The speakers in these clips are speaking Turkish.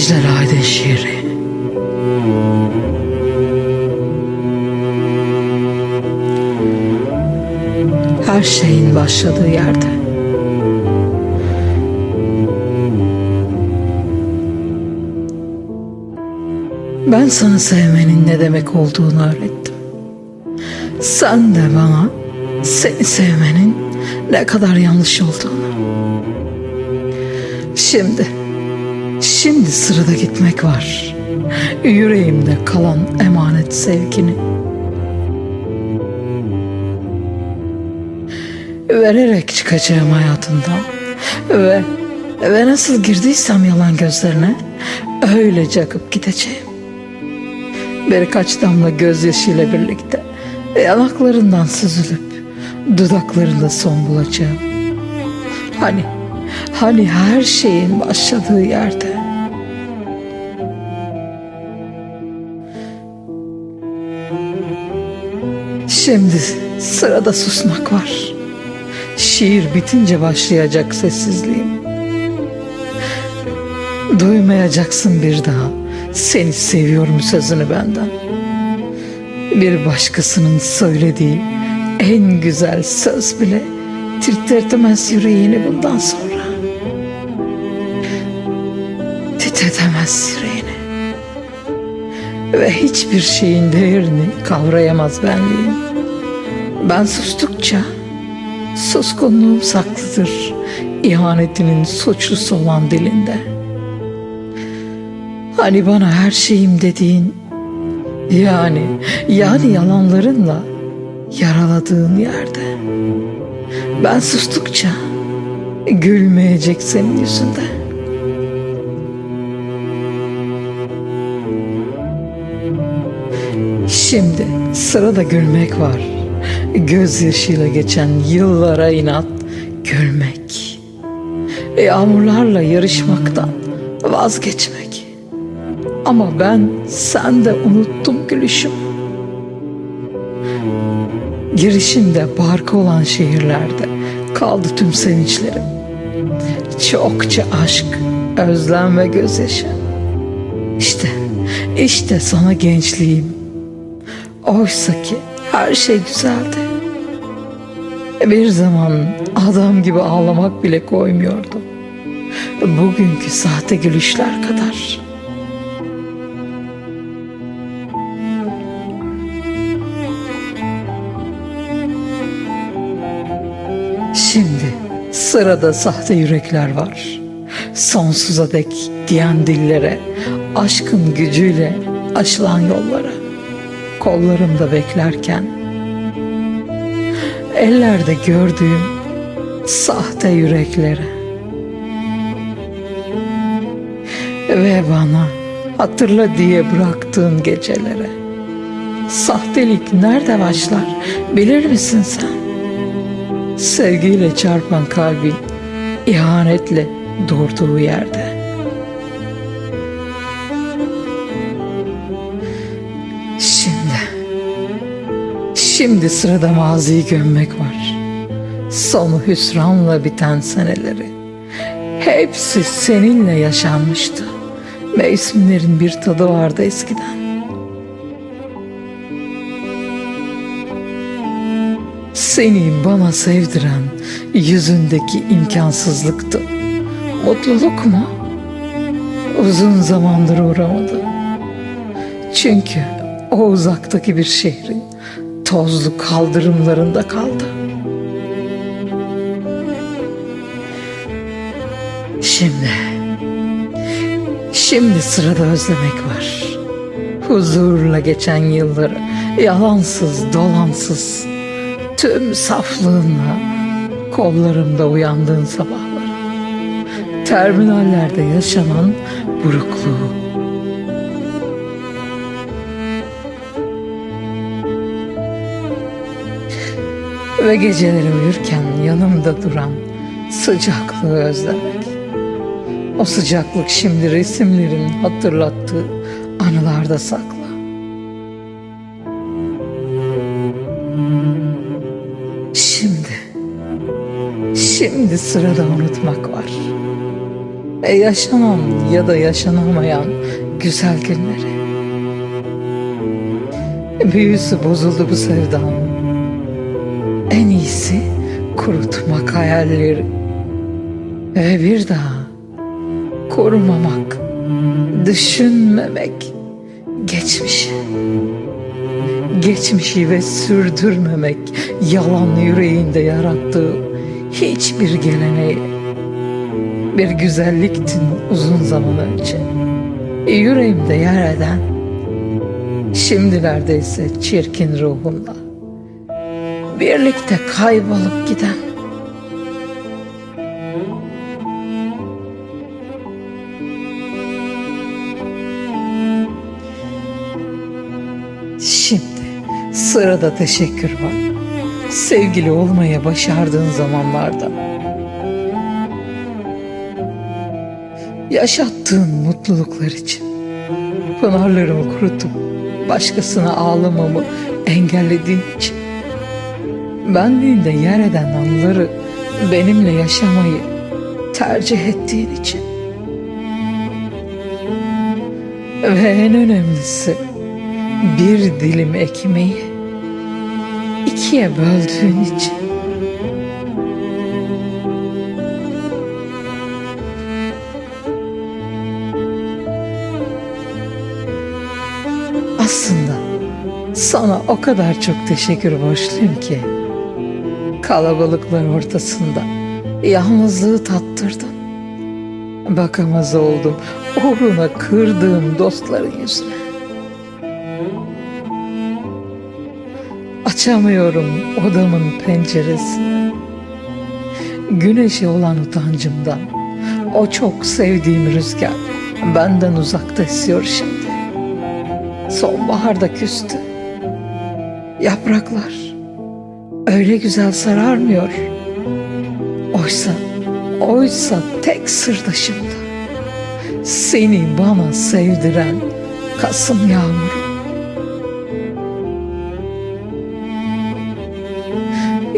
İclal Aydın şiiri. Her şeyin başladığı yerde. Ben sana sevmenin ne demek olduğunu öğrettim. Sen de bana seni sevmenin ne kadar yanlış olduğunu. Şimdi, şimdi sırada gitmek var. Yüreğimde kalan emanet sevgini. Vererek çıkacağım hayatından ve ve nasıl girdiysem yalan gözlerine öylece akıp gideceğim. Birkaç damla gözyaşıyla birlikte yanaklarından süzülüp dudaklarında son bulacağım. Hani, hani her şeyin başladığı yerde. Şimdi sırada susmak var. Şiir bitince başlayacak sessizliğim. Duymayacaksın bir daha seni seviyorum sözünü benden. Bir başkasının söylediği en güzel söz bile titretemez yüreğini bundan sonra. Titretemez yüreğini. Ve hiçbir şeyin değerini kavrayamaz benliğin. Ben sustukça suskunluğum saklıdır ihanetinin suçlusu olan dilinde. Hani bana her şeyim dediğin yani yani yalanlarınla yaraladığın yerde. Ben sustukça gülmeyecek senin yüzünde. Şimdi sırada gülmek var. Gözyaşıyla geçen yıllara inat gülmek. Yağmurlarla yarışmaktan vazgeçmek. Ama ben sen de unuttum gülüşüm. Girişinde barkı olan şehirlerde kaldı tüm sevinçlerim. Çokça aşk, özlem ve gözyaşı. İşte, işte sana gençliğim. Oysa ki her şey güzeldi. Bir zaman adam gibi ağlamak bile koymuyordu. Bugünkü sahte gülüşler kadar. Şimdi sırada sahte yürekler var. Sonsuza dek diyen dillere, aşkın gücüyle aşılan yollara. Kollarımda beklerken, ellerde gördüğüm sahte yüreklere. Ve bana hatırla diye bıraktığın gecelere. Sahtelik nerede başlar bilir misin sen? Sevgiyle çarpan kalbin ihanetle durduğu yerde. Şimdi sırada maziyi gömmek var. Sonu hüsranla biten seneleri. Hepsi seninle yaşanmıştı. Mevsimlerin bir tadı vardı eskiden. Seni bana sevdiren yüzündeki imkansızlıktı. Mutluluk mu? Uzun zamandır uğramadı. Çünkü o uzaktaki bir şehrin tozlu kaldırımlarında kaldı. Şimdi, şimdi sırada özlemek var. Huzurla geçen yılları, yalansız, dolansız, tüm saflığınla kollarımda uyandığın sabahları. Terminallerde yaşanan burukluğu. Ve geceleri uyurken yanımda duran sıcaklığı özlemek. O sıcaklık şimdi resimlerin hatırlattığı anılarda saklı. Şimdi, sırada unutmak var. E yaşanan ya da yaşanamayan güzel günleri. Büyüsü bozuldu bu sevdanın. En iyisi kurutmak hayalleri. Ve bir daha korumamak, düşünmemek geçmişi. Geçmişi ve sürdürmemek yalan yüreğinde yarattığı hiçbir geleneği. Bir güzelliktin uzun zaman önce. Yüreğimde yer eden, şimdilerde ise çirkin ruhumla. Birlikte kaybolup giden Şimdi sırada teşekkür var. Sevgili olmaya başardığın zamanlarda. Yaşattığın mutluluklar için. Pınarlarımı kurutup başkasına ağlamamı engellediğin için. Benliğinde yer eden anıları benimle yaşamayı tercih ettiğin için. Ve en önemlisi bir dilim ekmeği ikiye böldüğün için. Aslında sana o kadar çok teşekkür borçluyum ki kalabalıklar ortasında yalnızlığı tattırdın. Bakamaz oldum uğruna kırdığım dostların yüzüne. Açamıyorum odamın penceresini. Güneşe olan utancımdan o çok sevdiğim rüzgar benden uzakta esiyor şimdi. Sonbaharda küstü. Yapraklar öyle güzel sararmıyor. Oysa, oysa tek sırdaşımda. Seni bana sevdiren Kasım yağmuru.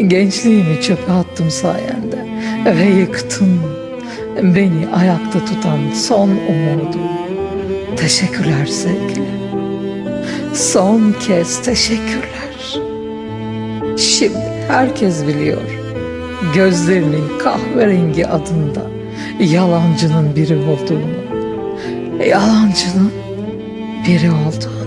Gençliğimi çöpe attım sayende ve yıktın beni ayakta tutan son umudum. Teşekkürler sevgili. Son kez teşekkürler. Şimdi herkes biliyor gözlerinin kahverengi adında yalancının biri olduğunu. Yalancının biri oldu.